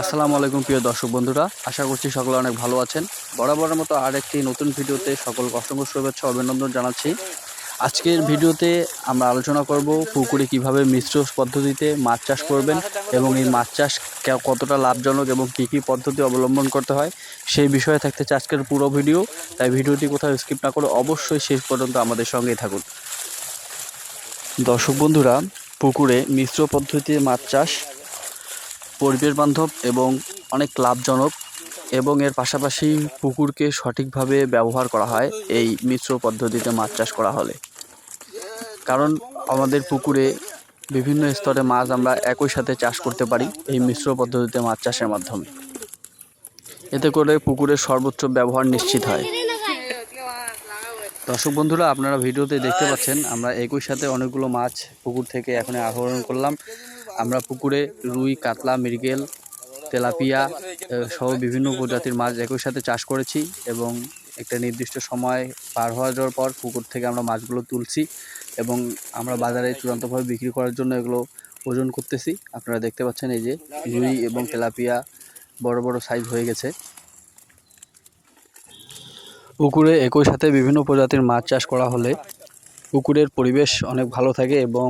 আসসালামু আলাইকুম প্রিয় দর্শক বন্ধুরা, আশা করছি সকলে অনেক ভালো আছেন। বরাবরের মতো আর একটি নতুন ভিডিওতে সকলকে অসংখ্য শুভেচ্ছা, অভিনন্দন জানাচ্ছি। আজকের ভিডিওতে আমরা আলোচনা করব পুকুরে কীভাবে মিশ্র পদ্ধতিতে মাছ চাষ করবেন এবং এই মাছ চাষ কতটা লাভজনক এবং কী কী পদ্ধতি অবলম্বন করতে হয় সেই বিষয়ে থাকতেছে আজকের পুরো ভিডিও। তাই ভিডিওটি কোথাও স্কিপ না করে অবশ্যই শেষ পর্যন্ত আমাদের সঙ্গেই থাকুন। দর্শক বন্ধুরা, পুকুরে মিশ্র পদ্ধতিতে মাছ চাষ পরিবেশ বান্ধব এবং অনেক লাভজনক এবং এর পাশাপাশি পুকুরকে সঠিকভাবে ব্যবহার করা হয় এই মিশ্র পদ্ধতিতে মাছ চাষ করা হলে। কারণ আমাদের পুকুরে বিভিন্ন স্তরে মাছ আমরা একই সাথে চাষ করতে পারি এই মিশ্র পদ্ধতিতে মাছ চাষের মাধ্যমে। এতে করে পুকুরের সর্বোচ্চ ব্যবহার নিশ্চিত হয়। দর্শক বন্ধুরা, আপনারা ভিডিওতে দেখতে পাচ্ছেন, আমরা একই সাথে অনেকগুলো মাছ পুকুর থেকে এখন আহরণ করলাম। আমরা পুকুরে রুই, কাতলা, মৃগেল, তেলাপিয়া সহ বিভিন্ন প্রজাতির মাছ একই সাথে চাষ করেছি এবং একটা নির্দিষ্ট সময় পার হওয়া যাওয়ার পর পুকুর থেকে আমরা মাছগুলো তুলছি এবং আমরা বাজারে চূড়ান্তভাবে বিক্রি করার জন্য এগুলো ওজন করতেছি। আপনারা দেখতে পাচ্ছেন এই যে রুই এবং তেলাপিয়া বড় বড় সাইজ হয়ে গেছে। পুকুরে একই সাথে বিভিন্ন প্রজাতির মাছ চাষ করা হলে পুকুরের পরিবেশ অনেক ভালো থাকে এবং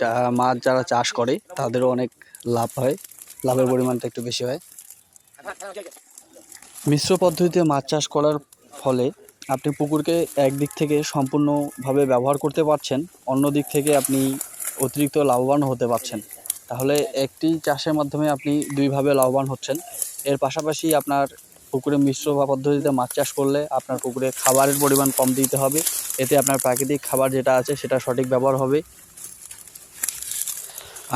যা মাছ যারা চাষ করে, তাদেরও অনেক লাভ হয়। লাভের পরিমাণটা একটু বেশি হয়। মিশ্র পদ্ধতিতে মাছ চাষ করার ফলে আপনি পুকুরকে একদিক থেকে সম্পূর্ণভাবে ব্যবহার করতে পারছেন, অন্য দিক থেকে আপনি অতিরিক্ত লাভবান হতে পারছেন। তাহলে একটি চাষের মাধ্যমে আপনি দুইভাবে লাভবান হচ্ছেন। এর পাশাপাশি আপনার পুকুরে মিশ্র বা পদ্ধতিতে মাছ চাষ করলে আপনার পুকুরে খাবারের পরিমাণ কম দিতে হবে। এতে আপনার প্রাকৃতিক খাবার যেটা আছে, সেটা সঠিক ব্যবহার হবে।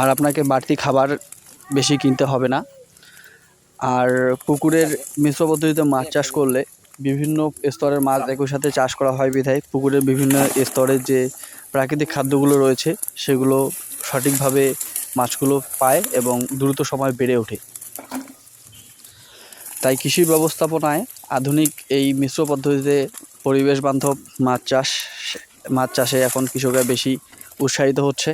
আর আপনাকে বাড়তি খাবার বেশি কিনতে হবে না। আর পুকুরের মিশ্র পদ্ধতিতে মাছ চাষ করলে বিভিন্ন স্তরের মাছ একই সাথে চাষ করা হয় বিধায় পুকুরের বিভিন্ন স্তরের যে প্রাকৃতিক খাদ্যগুলো রয়েছে, সেগুলো সঠিকভাবে মাছগুলো পায় এবং দ্রুত সময় বেড়ে ওঠে। তাই কৃষি ব্যবস্থাপনায় আধুনিক এই মিশ্র পদ্ধতিতে পরিবেশ বান্ধব মাছ চাষ, মাছ চাষে এখন কৃষকরা বেশি উৎসাহিত হচ্ছে।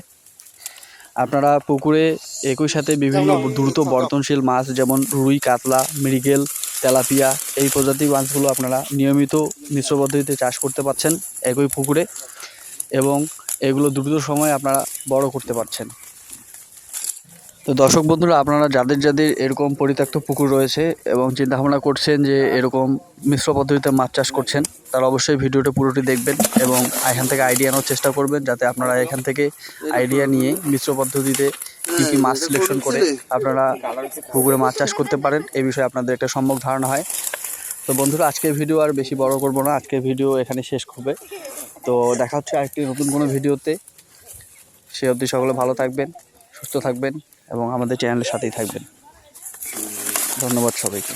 আপনারা পুকুরে একই সাথে বিভিন্ন দ্রুত বর্ধনশীল মাছ যেমন রুই, কাতলা, মৃগেল, তেলাপিয়া এই প্রজাতির মাছগুলো আপনারা নিয়মিত মিশ্র পদ্ধতিতে চাষ করতে পারছেন একই পুকুরে এবং এগুলো দ্রুত সময়ে আপনারা বড় করতে পারছেন। তো দর্শক বন্ধুরা, আপনারা যাদের যাদের এরকম পরিত্যক্ত পুকুর রয়েছে এবং চিন্তাভাবনা করছেন যে এরকম মিশ্র পদ্ধতিতে মাছ চাষ করছেন, তারা অবশ্যই ভিডিওটা পুরোটি দেখবেন এবং এখান থেকে আইডিয়া নেওয়ার চেষ্টা করবেন যাতে আপনারা এখান থেকে আইডিয়া নিয়ে মিশ্র পদ্ধতিতে কী কী মাছ সিলেকশন করে আপনারা পুকুরে মাছ চাষ করতে পারেন এই বিষয়ে আপনাদের একটা সম্যক ধারণা হয়। তো বন্ধুরা, আজকের ভিডিও আর বেশি বড় করব না, আজকের ভিডিও এখানে শেষ হবে তো দেখা হচ্ছে আরেকটি নতুন কোনো ভিডিওতে। সে অবধি সকলে ভালো থাকবেন, সুস্থ থাকবেন। এবং আমাদের চ্যানেলের সাথেই থাকবেন ধন্যবাদ সবাইকে